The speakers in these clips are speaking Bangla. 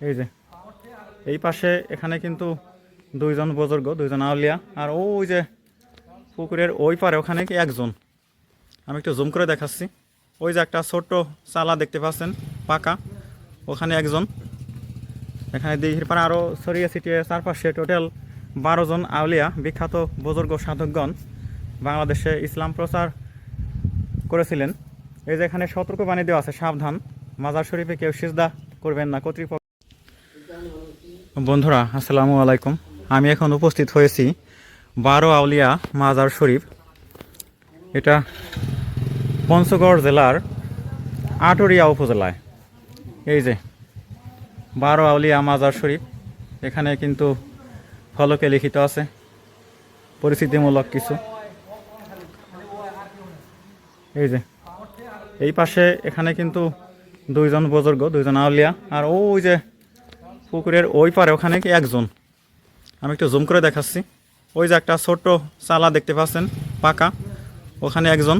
এই যে। এই পাশে এখানে কিন্তু দুইজন বুজুর্গ, দুইজন আউলিয়া। আর ওই যে পুকুরের ওই পারে ওখানে কি একজন। আমি একটু জুম করে দেখাচ্ছি। ওই যে একটা ছোট্ট চালা দেখতে পাচ্ছেন, পাকা। ওখানে একজন। এখানে দিঘির পাড়ে আরও ছড়িয়ে ছিটিয়ে চারপাশে টোটাল বারো জন আউলিয়া, বিখ্যাত বুজুর্গ সাধকগণ বাংলাদেশে ইসলাম প্রচার করেছিলেন। এই যে এখানে সতর্ক বাণী দেওয়া আছে, সাবধান। মাজার শরীফে কেউ সিজদা করবেন না, কর্তৃপক্ষ বন্ধুরা, আসসালামু আলাইকুম। আমি এখন উপস্থিত হয়েছি বারো আউলিয়া মাজার শরীফ। এটা পঞ্চগড় জেলার আটরিয়া উপজেলায়। এই যে, বারো আউলিয়া মাজার শরীফ, এখানে কিন্তু ফলকে লিখিত আছে পরিস্থিতিমূলক কিছু। এই যে, এই পাশে এখানে কিন্তু দুইজন বুজুর্গ, দুইজন আউলিয়া, আর ওই যে পুকুরের ওই পারে ওখানে একজন? আমি একটু জুম করে দেখাচ্ছি। ওই যে একটা ছোট্ট চালা দেখতে পাচ্ছেন, পাকা। ওখানে একজন।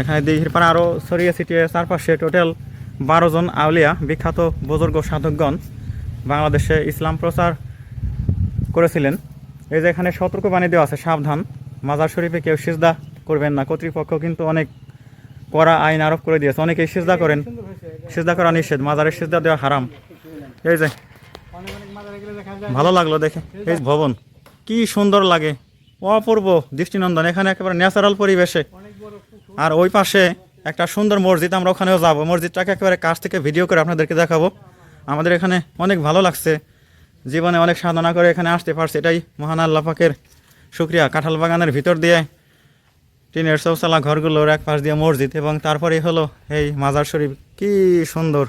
এখানে দিঘির পাড়ে আরও ছড়িয়ে ছিটিয়ে চারপাশে টোটাল বারো জন আউলিয়া, বিখ্যাত বুজুর্গ সাধকগণ বাংলাদেশে ইসলাম প্রচার করেছিলেন। এই যে এখানে সতর্ক বাণী দেওয়া আছে, সাবধান। মাজার শরীফে কেউ সিজদা করবেন না। কর্তৃপক্ষ কিন্তু অনেক কড়া আইন আরোপ করে দিয়েছে। অনেকেই সিজদা করেন। সিজদা করা নিষেধ। মাজারের সিজদা দেওয়া হারাম। এই যে। ভালো লাগল দেখে। এই ভবন। কি সুন্দর লাগে। অপূর্ব দৃষ্টিনন্দন। এখানে একেবারে ন্যাচারাল পরিবেশে। আর ওই পাশে একটা সুন্দর মসজিদ, আমরা ওখানেও যাব। মসজিদটাকে একেবারে কাছ থেকে ভিডিও করে আপনাদেরকে দেখাবো। আমাদের এখানে অনেক ভালো লাগছে। জীবনে অনেক সাধনা করে এখানে আসতে পারছি। এটাই মহান আল্লাহ পাকের শুক্রিয়া। কাঁঠাল বাগানের ভিতর দিয়ে টিনের চৌচালা ঘরগুলোর এক পাশ দিয়ে মসজিদ এবং তারপরেই হলো এই মাজার শরীফ। কি সুন্দর।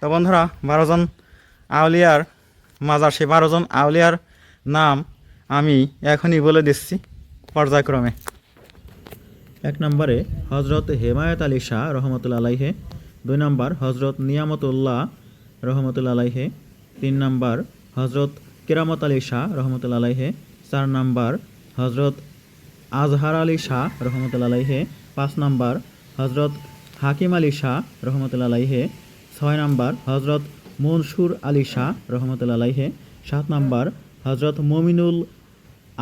তো বন্ধুরা, বারোজন আউলিয়ার মাজার, সেই বারোজন আউলিয়ার নাম আমি এখনই বলে দিচ্ছি পর্যায়ক্রমে। এক নম্বরে হজরত হেমায়ত আলী শাহ রহমতুল্লা আলাইহে, দুই নম্বর হজরত নিয়ামতুল্লাহ রহমতুল্লা আলাইহে, তিন নম্বর হজরত কেরামত আলী শাহ রহমতুল্লা আলাইহে, চার নম্বর হজরত আজহার আলী শাহ রহমতুল্লা আলাইহে, পাঁচ নম্বর হজরত হাকিম আলী শাহ রহমতুল্লা আলাইহে ছয় নাম্বার হজরত মনসুর আলী শাহ রহমতুল্লা আলাইহে, সাত নম্বর হজরত মমিনুল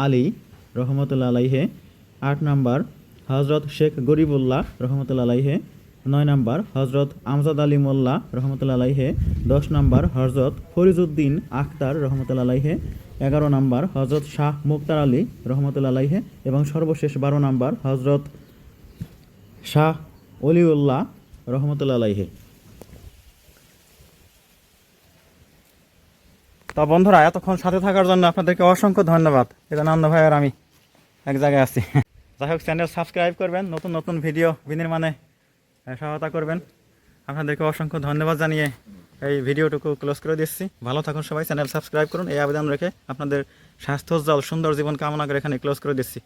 আলী রহমতুল্লা আলাইহে, আট নম্বর হজরত শেখ গরিবুল্লাহ রহমতুল্লা আলাইহে, নয় নম্বর হজরত আমজাদ আলী মোল্লা রহমতুল্লা আলাইহে, দশ নম্বর হজরত ফরিজউদ্দিন আখতার রহমতুল্লা আলাইহে, এগারো নাম্বার হজরত শাহ মুক্তার আলী রহমতুল্লা আলাইহে এবং সর্বশেষ বারো নম্বর হজরত শাহ অলিউল্লাহ রহমতুল্লা আলাইহে। তা বন্ধুরা, এতক্ষণ সাথে থাকার জন্য আপনাদেরকে অসংখ্য ধন্যবাদ। এটা নন্দ ভাই আর আমি এক জায়গায় আছি। যাই হোক চ্যানেল সাবস্ক্রাইব করবেন, নতুন নতুন ভিডিও বিনির্মাণে সহায়তা করবেন। আপনাদেরকে অসংখ্য ধন্যবাদ জানিয়ে এই ভিডিওটুকু ক্লোজ করে দিচ্ছি। ভালো থাকুন সবাই চ্যানেল সাবস্ক্রাইব করুন। এই আবেদন রেখে আপনাদের স্বাস্থ্যোজ্জ্বল, সুন্দর জীবন কামনা করে এখানে ক্লোজ করে দিচ্ছি।